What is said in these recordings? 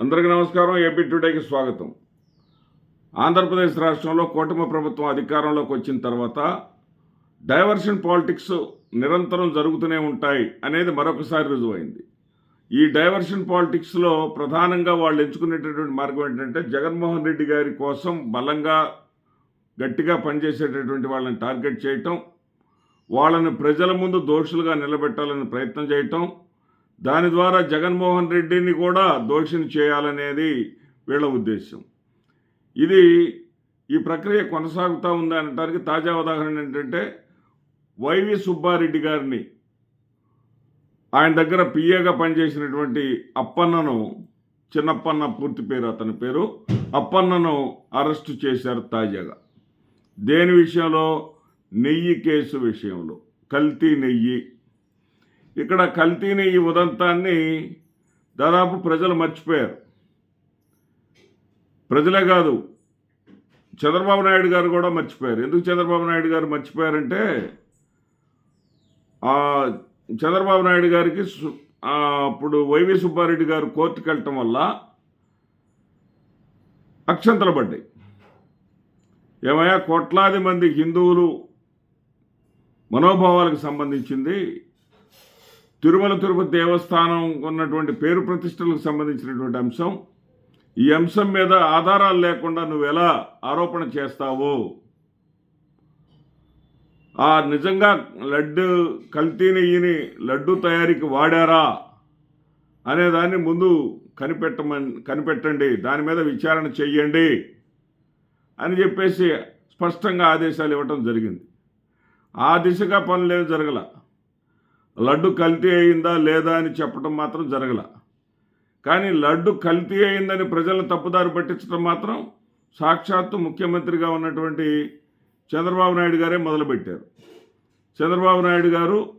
అందరికీ నమస్కారం. ఏపీ టుడేకి స్వాగతం. ఆంధ్రప్రదేశ్ రాష్ట్రంలో కూటమి ప్రభుత్వం అధికారంలోకి వచ్చిన తర్వాత డైవర్షన్ పాలిటిక్స్ నిరంతరం జరుగుతూనే ఉంటాయి అనేది మరొకసారి రుజువైంది. ఈ డైవర్షన్ పాలిటిక్స్లో ప్రధానంగా వాళ్ళు ఎంచుకునేటటువంటి మార్గం ఏంటంటే జగన్మోహన్ రెడ్డి గారి కోసం బలంగా గట్టిగా పనిచేసేటటువంటి వాళ్ళని టార్గెట్ చేయటం వాళ్ళని ప్రజల ముందు దోషులుగా నిలబెట్టాలని ప్రయత్నం చేయటం దాని ద్వారా జగన్మోహన్ రెడ్డిని కూడా దోషిని చేయాలనేది వీళ్ళ ఉద్దేశం. ఇది ఈ ప్రక్రియ కొనసాగుతూ ఉంది అనడానికి తాజా ఉదాహరణ ఏంటంటే వైవి సుబ్బారెడ్డి గారిని ఆయన దగ్గర పిఏగా పనిచేసినటువంటి అప్పన్నను చిన్నప్పన్న పూర్తి పేరు అతని పేరు అప్పన్నను అరెస్టు చేశారు తాజాగా. దేని విషయంలో? నెయ్యి కేసు విషయంలో. కల్తీ నెయ్యి ఇక్కడ కల్తీని ఈ ఉదంతాన్ని దాదాపు ప్రజలు మర్చిపోయారు. ప్రజలే కాదు చంద్రబాబు నాయుడు గారు కూడా మర్చిపోయారు. ఎందుకు చంద్రబాబు నాయుడు గారు మర్చిపోయారంటే చంద్రబాబు నాయుడు గారికి అప్పుడు వైవి సుబ్బారెడ్డి గారు కోర్టుకు వెళ్ళటం వల్ల అక్షంతలు పడ్డాయి. ఏమయ్యా కోట్లాది మంది హిందువులు మనోభావాలకు సంబంధించింది తిరుమల తిరుపతి దేవస్థానం ఉన్నటువంటి పేరు ప్రతిష్టలకు సంబంధించినటువంటి అంశం. ఈ అంశం మీద ఆధారాలు లేకుండా నువ్వు ఎలా ఆరోపణ చేస్తావు. ఆ నిజంగా లడ్డు కల్తీ నెయ్యిని లడ్డు తయారీకి వాడారా అనేదాన్ని ముందు కనిపెట్టమని కనిపెట్టండి. దాని మీద విచారణ చెయ్యండి అని చెప్పేసి స్పష్టంగా ఆదేశాలు ఇవ్వటం జరిగింది. ఆ దిశగా పనులేం జరగల? లడ్డు కల్తీ అయిందా లేదా అని చెప్పడం మాత్రం జరగల. కానీ లడ్డు కల్తీ అయిందని ప్రజలను తప్పుదారి పట్టించడం మాత్రం సాక్షాత్తు ముఖ్యమంత్రిగా ఉన్నటువంటి చంద్రబాబు నాయుడు గారే మొదలుపెట్టారు. చంద్రబాబు నాయుడు గారు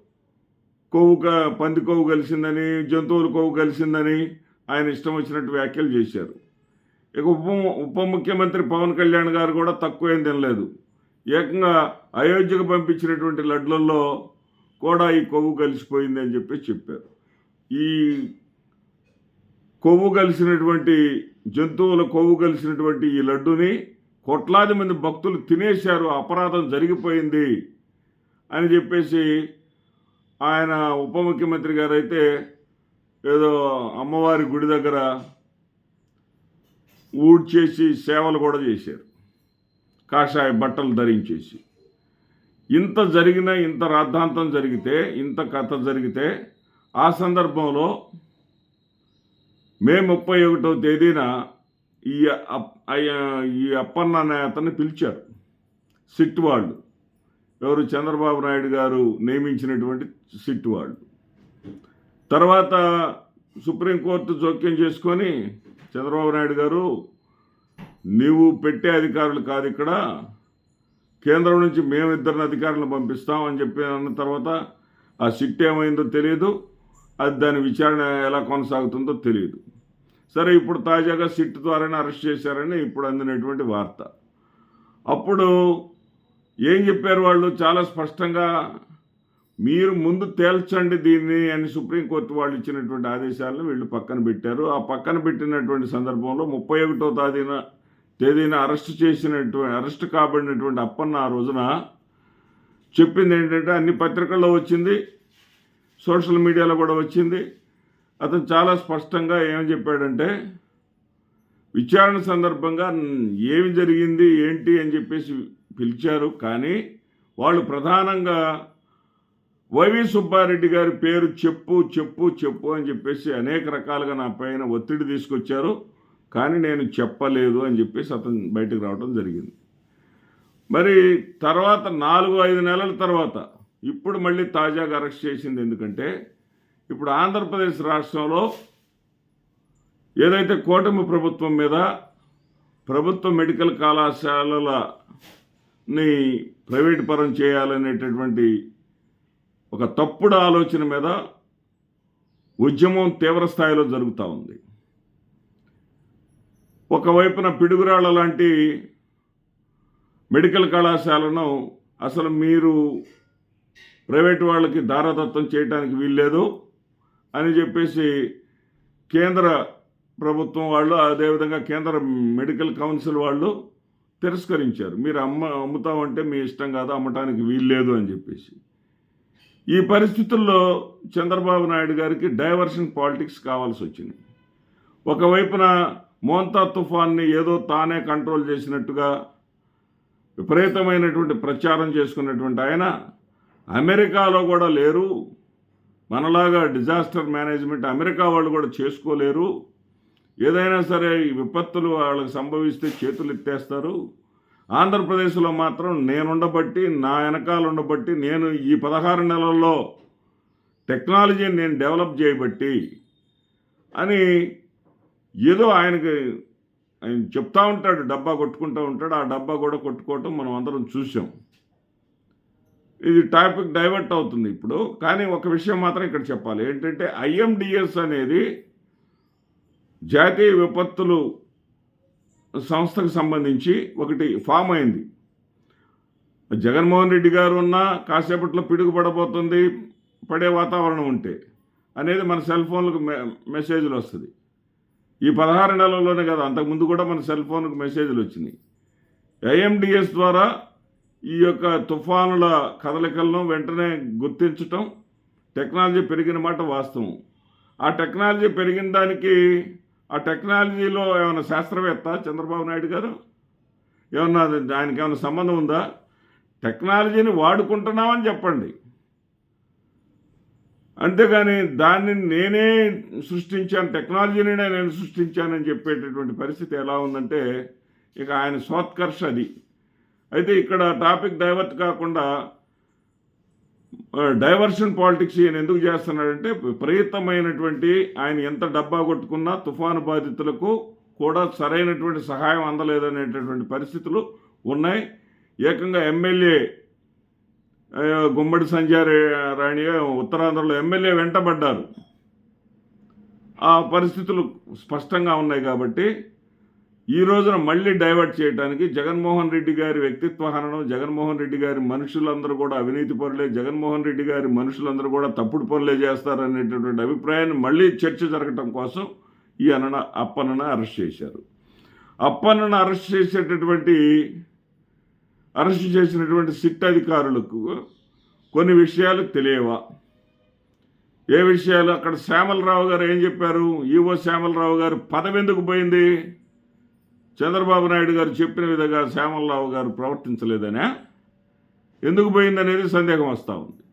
కొవ్వు క- పంది కొవ్వు కలిసిందని జంతువులు కొవ్వు కలిసిందని ఆయన ఇష్టం వచ్చినట్టు వ్యాఖ్యలు చేశారు. ఇక ఉప ఉప ముఖ్యమంత్రి పవన్ కళ్యాణ్ గారు కూడా తక్కువ ఏం తినలేదు. ఏకంగా అయోధ్యకు పంపించినటువంటి లడ్లలో కూడా ఈ కొవ్వు కలిసిపోయింది అని చెప్పి చెప్పారు. ఈ కొవ్వు కలిసినటువంటి జంతువుల కొవ్వు కలిసినటువంటి ఈ లడ్డుని కోట్లాది మంది భక్తులు తినేశారు అపరాధం జరిగిపోయింది అని చెప్పేసి ఆయన ఉప ముఖ్యమంత్రి గారు అయితే ఏదో అమ్మవారి గుడి దగ్గర ఊడ్చేసి సేవలు కూడా చేశారు. కాషాయ బట్టలు ధరించేసి. ఇంత జరిగిన ఇంత రాద్ధాంతం జరిగితే ఇంత కథ జరిగితే ఆ సందర్భంలో మే ముప్పై ఒకటో తేదీన ఈ అప్- అయ్య- ఈ అప్పన్న అనే అతన్ని పిలిచారు. సిట్ వాళ్ళు. ఎవరు? చంద్రబాబు నాయుడు గారు నియమించినటువంటి సిట్ వాళ్ళు. తర్వాత సుప్రీంకోర్టు జోక్యం చేసుకొని చంద్రబాబు నాయుడు గారు నీవు పెట్టే అధికారులు కాదు ఇక్కడ. కేంద్రం నుంచి మేము ఇద్దరిని అధికారులను పంపిస్తాం అని చెప్పి అన్న తర్వాత ఆ సిట్ ఏమైందో తెలియదు. అది దాని విచారణ ఎలా కొనసాగుతుందో తెలియదు. సరే ఇప్పుడు తాజాగా సిట్ ద్వారానే అరెస్ట్ చేశారని ఇప్పుడు అందినటువంటి వార్త. అప్పుడు ఏం చెప్పారు వాళ్ళు? చాలా స్పష్టంగా మీరు ముందు తేల్చండి దీన్ని అని సుప్రీంకోర్టు వాళ్ళు ఇచ్చినటువంటి ఆదేశాలను వీళ్ళు పక్కన పెట్టారు. ఆ పక్కన పెట్టినటువంటి సందర్భంలో ముప్పై ఒకటో తేదీన తేదీన అరెస్ట్ చేసినటువంటి అరెస్ట్ కాబడినటువంటి అప్పన్న ఆ రోజున చెప్పింది ఏంటంటే అన్ని పత్రికల్లో వచ్చింది సోషల్ మీడియాలో కూడా వచ్చింది. అతను చాలా స్పష్టంగా ఏమని చెప్పాడంటే విచారణ సందర్భంగా ఏమి జరిగింది ఏంటి అని చెప్పేసి పిలిచారు. కానీ వాళ్ళు ప్రధానంగా వైవి సుబ్బారెడ్డి గారి పేరు చెప్పు చెప్పు చెప్పు అని చెప్పేసి అనేక రకాలుగా నా పైన ఒత్తిడి తీసుకొచ్చారు. కానీ నేను చెప్పలేదు అని చెప్పేసి అతను బయటకు రావడం జరిగింది. మరి తర్వాత నాలుగు ఐదు నెలల తర్వాత ఇప్పుడు మళ్ళీ తాజాగా అరెస్ట్ చేసింది ఎందుకంటే ఇప్పుడు ఆంధ్రప్రదేశ్ రాష్ట్రంలో ఏదైతే కూటమి ప్రభుత్వం మీద ప్రభుత్వ మెడికల్ కళాశాలలని ప్రైవేట్ పరం చేయాలనేటటువంటి ఒక తప్పుడు ఆలోచన మీద ఉద్యమం తీవ్ర స్థాయిలో జరుగుతూ ఉంది. ఒకవైపున పిడుగురాళ్ళ లాంటి మెడికల్ కళాశాలను అసలు మీరు ప్రైవేట్ వాళ్ళకి దారదత్తం చేయడానికి వీల్లేదు అని చెప్పేసి కేంద్ర ప్రభుత్వం వాళ్ళు అదేవిధంగా కేంద్ర మెడికల్ కౌన్సిల్ వాళ్ళు తిరస్కరించారు. మీరు అమ్మ అమ్ముతామంటే మీ ఇష్టం కాదు అమ్మటానికి వీల్లేదు అని చెప్పేసి. ఈ పరిస్థితుల్లో చంద్రబాబు నాయుడు గారికి డైవర్షన్ పాలిటిక్స్ కావాల్సి వచ్చింది. ఒకవైపున మోంతా తుఫాన్ని ఏదో తానే కంట్రోల్ చేసినట్టుగా విపరీతమైనటువంటి ప్రచారం చేసుకున్నటువంటి ఆయన అమెరికాలో కూడా లేరు. మనలాగా డిజాస్టర్ మేనేజ్మెంట్ అమెరికా వాళ్ళు కూడా చేసుకోలేరు. ఏదైనా సరే ఈ విపత్తులు వాళ్ళకి సంభవిస్తే చేతులు ఎత్తేస్తారు. ఆంధ్రప్రదేశ్లో మాత్రం నేనుండబట్టి నా వెనకాల ఉండబట్టి నేను ఈ పదహారు నెలల్లో టెక్నాలజీని నేను డెవలప్ చేయబట్టి అని ఏదో ఆయనకి ఆయన చెప్తా ఉంటాడు డబ్బా కొట్టుకుంటూ ఉంటాడు. ఆ డబ్బా కూడా కొట్టుకోవటం మనం అందరం చూసాం ఇది టాపిక్ డైవర్ట్ అవుతుంది ఇప్పుడు. కానీ ఒక విషయం మాత్రం ఇక్కడ చెప్పాలి. ఏంటంటే ఐఎండిఎస్ అనేది జాతీయ విపత్తులు సంస్థకు సంబంధించి ఒకటి ఫామ్ అయింది. జగన్మోహన్ రెడ్డి గారు ఉన్నా కాసేపట్లో పిడుగుపడబోతుంది పడే వాతావరణం ఉంటే అనేది మన సెల్ ఫోన్లకు మె మెసేజ్లు వస్తుంది. ఈ పదహారు నెలల్లోనే కదా అంతకుముందు కూడా మన సెల్ ఫోన్కు మెసేజ్లు వచ్చినాయి. ఐఎండిఎస్ ద్వారా ఈ యొక్క తుఫానుల కదలికలను వెంటనే గుర్తించటం టెక్నాలజీ పెరిగిన మాట వాస్తవం. ఆ టెక్నాలజీ పెరిగిన దానికి ఆ టెక్నాలజీలో ఏమైనా శాస్త్రవేత్త చంద్రబాబు నాయుడు గారు? ఏమన్నా దానికి ఏమైనా సంబంధం ఉందా? టెక్నాలజీని వాడుకుంటున్నామని చెప్పండి. అంతేగాని దాన్ని నేనే సృష్టించాను టెక్నాలజీని నేను సృష్టించానని చెప్పేటటువంటి పరిస్థితి ఎలా ఉందంటే ఇక ఆయన సోత్కర్ష అది. అయితే ఇక్కడ టాపిక్ డైవర్ట్ కాకుండా డైవర్షన్ పాలిటిక్స్ ఈయన ఎందుకు చేస్తున్నాడంటే విపరీతమైనటువంటి ఆయన ఎంత డబ్బా కొట్టుకున్నా తుఫాను బాధితులకు కూడా సరైనటువంటి సహాయం అందలేదనేటటువంటి పరిస్థితులు ఉన్నాయి. ఏకంగా ఎమ్మెల్యే గుమ్మడి సంజయ్ రాణి ఉత్తరాంధ్రలో ఎమ్మెల్యే వెంటబడ్డారు. ఆ పరిస్థితులు స్పష్టంగా ఉన్నాయి కాబట్టి ఈ రోజున మళ్ళీ డైవర్ట్ చేయడానికి జగన్మోహన్ రెడ్డి గారి వ్యక్తిత్వ హననం జగన్మోహన్ రెడ్డి గారి మనుషులందరూ కూడా అవినీతి పనులే జగన్మోహన్ రెడ్డి గారి మనుషులందరూ కూడా తప్పుడు పనులే చేస్తారనేటటువంటి అభిప్రాయాన్ని మళ్ళీ చర్చ జరగటం కోసం ఈ అనన అప్పన్నను అరెస్ట్ చేశారు. అప్పన్నను అరెస్ట్ చేసేటటువంటి అరెస్ట్ చేసినటువంటి సిట్ అధికారులకు కొన్ని విషయాలు తెలియవా? ఏ విషయాలు? అక్కడ శ్యామలరావు గారు ఏం చెప్పారు? ఈవో శ్యామలరావు గారు పదవి ఎందుకు పోయింది? చంద్రబాబు నాయుడు గారు చెప్పిన విధంగా శ్యామలరావు గారు ప్రవర్తించలేదనే ఎందుకు పోయిందనేది సందేహం వస్తూ ఉంది.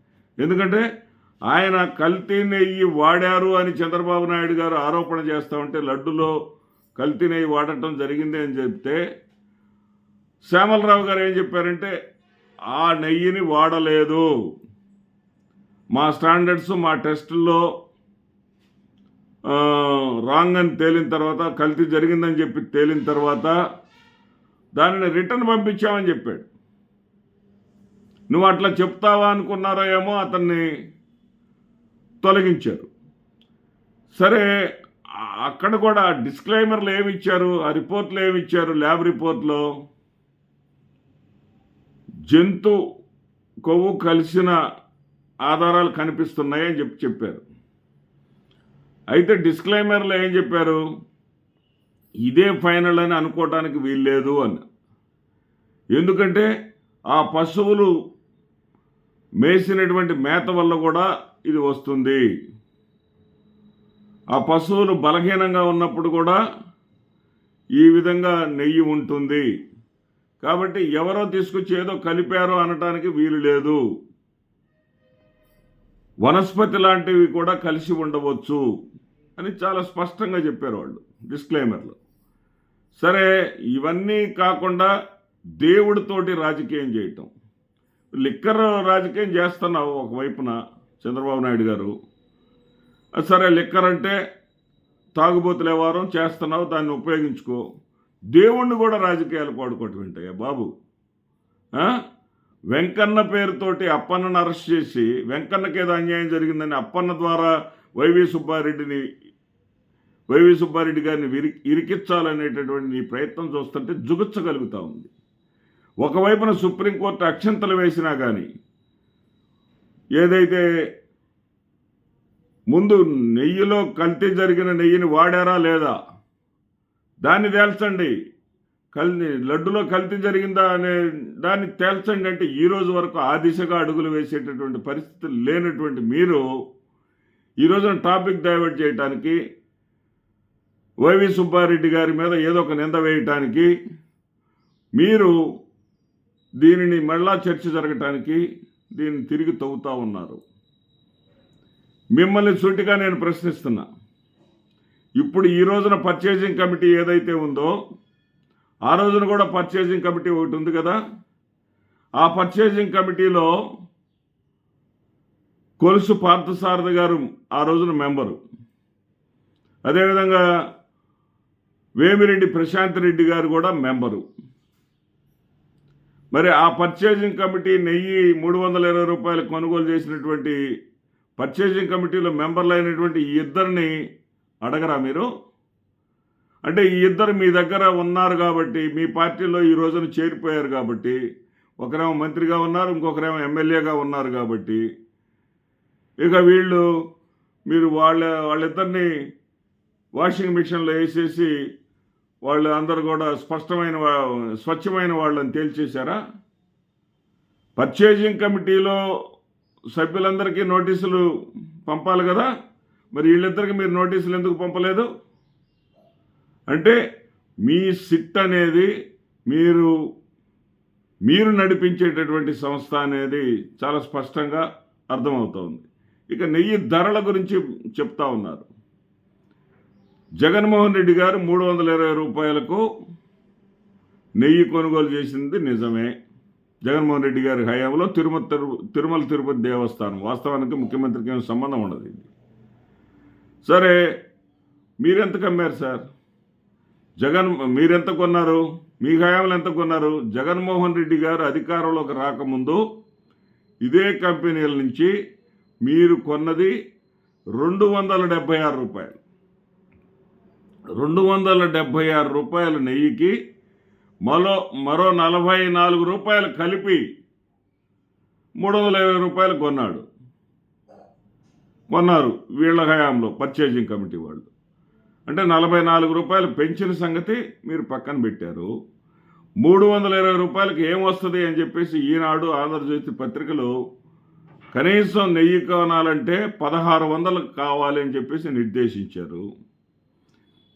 ఎందుకంటే ఆయన కల్తీ నెయ్యి వాడారు అని చంద్రబాబు నాయుడు గారు ఆరోపణ చేస్తూ ఉంటే లడ్డులో కల్తీ నెయ్యి వాడటం జరిగింది అని చెప్తే శ్యామలరావు గారు ఏం చెప్పారంటే ఆ నెయ్యిని వాడలేదు. మా స్టాండర్డ్స్ మా టెస్టుల్లో రాంగ్ అని తేలిన తర్వాత కల్తీ జరిగిందని చెప్పి తేలిన తర్వాత దానిని రిటర్న్ పంపించామని చెప్పాడు. నువ్వు అట్లా చెప్తావా అనుకున్నారో ఏమో అతన్ని తొలగించారు. సరే అక్కడ కూడా డిస్క్లైమర్లు ఏమి ఇచ్చారు? ఆ రిపోర్ట్లు ఏమి ఇచ్చారు ల్యాబ్ రిపోర్ట్లో? జంతు కొవ్వు కలిసిన ఆధారాలు కనిపిస్తున్నాయని చెప్పి చెప్పారు. అయితే డిస్క్లైమర్లో ఏం చెప్పారు? ఇదే ఫైనల్ అని అనుకోవటానికి వీల్లేదు అని. ఎందుకంటే ఆ పశువులు మేసినటువంటి మేత వల్ల కూడా ఇది వస్తుంది. ఆ పశువులు బలహీనంగా ఉన్నప్పుడు కూడా ఈ విధంగా నెయ్యి ఉంటుంది. కాబట్టి ఎవరో తీసుకొచ్చి ఏదో కలిపారో అనటానికి వీలు లేదు. వనస్పతి లాంటివి కూడా కలిసి ఉండవచ్చు అని చాలా స్పష్టంగా చెప్పారు వాళ్ళు డిస్క్లైమర్లు సరే ఇవన్నీ కాకుండా దేవుడితోటి రాజకీయం చేయటం. లిక్కర్ రాజకీయం చేస్తున్నావు ఒకవైపున చంద్రబాబు నాయుడు గారు. సరే లిక్కర్ అంటే తాగుబోతులు వ్యవహారం చేస్తున్నావు దాన్ని ఉపయోగించుకో. దేవుణ్ణి కూడా రాజకీయాలు వాడుకోవటం ఏంటయ్యా బాబు? వెంకన్న పేరుతోటి అప్పన్నను అరెస్ట్ చేసి వెంకన్నకి ఏదో అన్యాయం జరిగిందని అప్పన్న ద్వారా వైవి సుబ్బారెడ్డిని వైవి సుబ్బారెడ్డి గారిని విరి ఇరికించాలనేటటువంటి నీ ప్రయత్నం చూస్తుంటే జుగుచ్చగలుగుతూ ఉంది. ఒకవైపున సుప్రీంకోర్టు అక్షంతలు వేసినా కానీ ఏదైతే ముందు నెయ్యిలో కల్తీ జరిగిన నెయ్యిని వాడారా లేదా? దాన్ని తేల్చండి. కల్ లడ్డులో కల్తీ జరిగిందా అనే దాన్ని తేల్చండి అంటే ఈరోజు వరకు ఆ దిశగా అడుగులు వేసేటటువంటి పరిస్థితులు లేనటువంటి మీరు ఈ రోజున టాపిక్ డైవర్ట్ చేయడానికి వైవి సుబ్బారెడ్డి గారి మీద ఏదో ఒక నింద వేయటానికి మీరు దీనిని మళ్ళా చర్చ జరగటానికి దీన్ని తిరిగి తవ్వుతూ ఉన్నారు. మిమ్మల్ని సూటిగా నేను ప్రశ్నిస్తున్నా. ఇప్పుడు ఈ రోజున పర్చేసింగ్ కమిటీ ఏదైతే ఉందో ఆ రోజున కూడా పర్చేసింగ్ కమిటీ ఒకటి ఉంది కదా? ఆ పర్చేసింగ్ కమిటీలో కొలుసు పార్థసారథి గారు ఆ రోజున మెంబరు. అదేవిధంగా వేమిరెడ్డి ప్రశాంత్ రెడ్డి గారు కూడా మెంబరు. మరి ఆ పర్చేసింగ్ కమిటీ నెయ్యి మూడు వందల ఇరవై రూపాయలు కొనుగోలు చేసినటువంటి పర్చేసింగ్ కమిటీలో మెంబర్లు అయినటువంటి ఇద్దరిని అడగరా మీరు? అంటే ఈ ఇద్దరు మీ దగ్గర ఉన్నారు కాబట్టి మీ పార్టీలో ఈ రోజున చేరిపోయారు కాబట్టి ఒకరేమో మంత్రిగా ఉన్నారు ఇంకొకరేమో ఎమ్మెల్యేగా ఉన్నారు కాబట్టి ఇక వీళ్ళు మీరు వాళ్ళ వాళ్ళిద్దరిని వాషింగ్ మిషన్లో వేసేసి వాళ్ళు అందరు కూడా స్పష్టమైన వా- స్వచ్ఛమైన వాళ్ళని తేల్చేశారా? పర్చేజింగ్ కమిటీలో సభ్యులందరికీ నోటీసులు పంపాలి కదా? మరి వీళ్ళిద్దరికి మీరు నోటీసులు ఎందుకు పంపలేదు? అంటే మీ సిట్ అనేది మీరు మీరు నడిపించేటటువంటి సంస్థ అనేది చాలా స్పష్టంగా అర్థమవుతోంది. ఇక నెయ్యి ధరల గురించి చెప్తా ఉన్నారు. జగన్మోహన్ రెడ్డి గారు మూడు వందల ఇరవై రూపాయలకు నెయ్యి కొనుగోలు చేసింది నిజమే. జగన్మోహన్ రెడ్డి గారి హయాంలో తిరుమల తిరు- తిరుమల తిరుపతి దేవస్థానం వాస్తవానికి ముఖ్యమంత్రికి ఏం సంబంధం ఉండదు ఇది. సరే మీరెంత కమ్మారు సార్? జగన్ మీరెంత కొన్నారు? మీ హయాంలో ఎంత కొన్నారు? జగన్మోహన్ రెడ్డి గారు అధికారంలోకి రాకముందు ఇదే కంపెనీల నుంచి మీరు కొన్నది రెండు వందల డెబ్భై ఆరు రూపాయలు. రెండు వందల డెబ్బై ఆరు రూపాయల నెయ్యికి మరో మరో నలభై నాలుగు రూపాయలు కలిపి మూడు వందల ఇరవై రూపాయలు కొన్నాడు. కొన్నారు వీళ్ళ హయాంలో పర్చేజింగ్ కమిటీ వాళ్ళు. అంటే నలభై నాలుగు రూపాయలు పెంచిన సంగతి మీరు పక్కన పెట్టారు. మూడు వందల ఇరవై రూపాయలకి ఏం వస్తుంది అని చెప్పేసి ఈనాడు ఆంధ్రజ్యోతి పత్రికలు కనీసం నెయ్యి కొనాలంటే పదహారు వందలు కావాలి అని చెప్పేసి నిర్దేశించారు.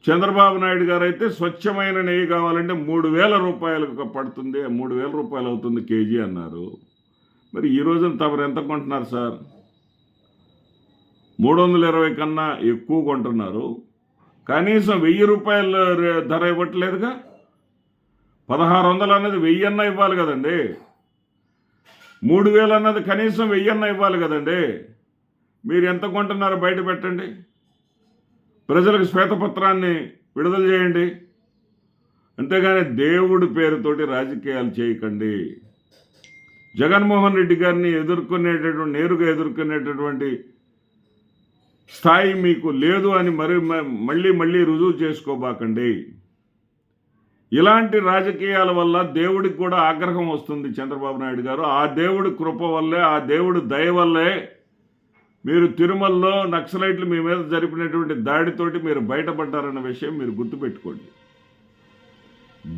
చంద్రబాబు నాయుడు గారు అయితే స్వచ్ఛమైన నెయ్యి కావాలంటే మూడు వేల రూపాయలకు పడుతుంది మూడు వేల రూపాయలు అవుతుంది కేజీ అన్నారు. మరి ఈ రోజున తమరు ఎంత కొంటున్నారు సార్? మూడు వందల ఇరవై కన్నా ఎక్కువ కొంటున్నారు. కనీసం వెయ్యి రూపాయల ధర ఇవ్వట్లేదుగా? పదహారు వందలు అన్నది వెయ్యి అన్న ఇవ్వాలి కదండి. మూడు వేలు అన్నది కనీసం వెయ్యి అన్న ఇవ్వాలి కదండి. మీరు ఎంత కొంటున్నారో బయట పెట్టండి. ప్రజలకు శ్వేతపత్రాన్ని విడుదల చేయండి. అంతేగాని దేవుడి పేరుతోటి రాజకీయాలు చేయకండి. జగన్మోహన్ రెడ్డి గారిని ఎదుర్కొనేటటువంటి నేరుగా ఎదుర్కొనేటటువంటి స్థాయి మీకు లేదు అని మరి మ- మళ్ళీ మళ్ళీ రుజువు చేసుకోబాకండి. ఇలాంటి రాజకీయాల వల్ల దేవుడికి కూడా ఆగ్రహం వస్తుంది చంద్రబాబు నాయుడు గారు. ఆ దేవుడి కృప వల్లే ఆ దేవుడి దయ వల్లే మీరు తిరుమలలో నక్సలైట్లు మీ మీద జరిపినటువంటి దాడితోటి మీరు బయటపడ్డారన్న విషయం మీరు గుర్తుపెట్టుకోండి.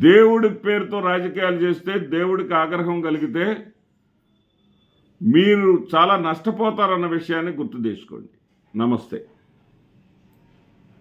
దేవుడి పేరుతో రాజకీయాలు చేస్తే దేవుడికి ఆగ్రహం కలిగితే మీరు చాలా నష్టపోతారన్న విషయాన్ని గుర్తు చేసుకోండి. నమస్తే.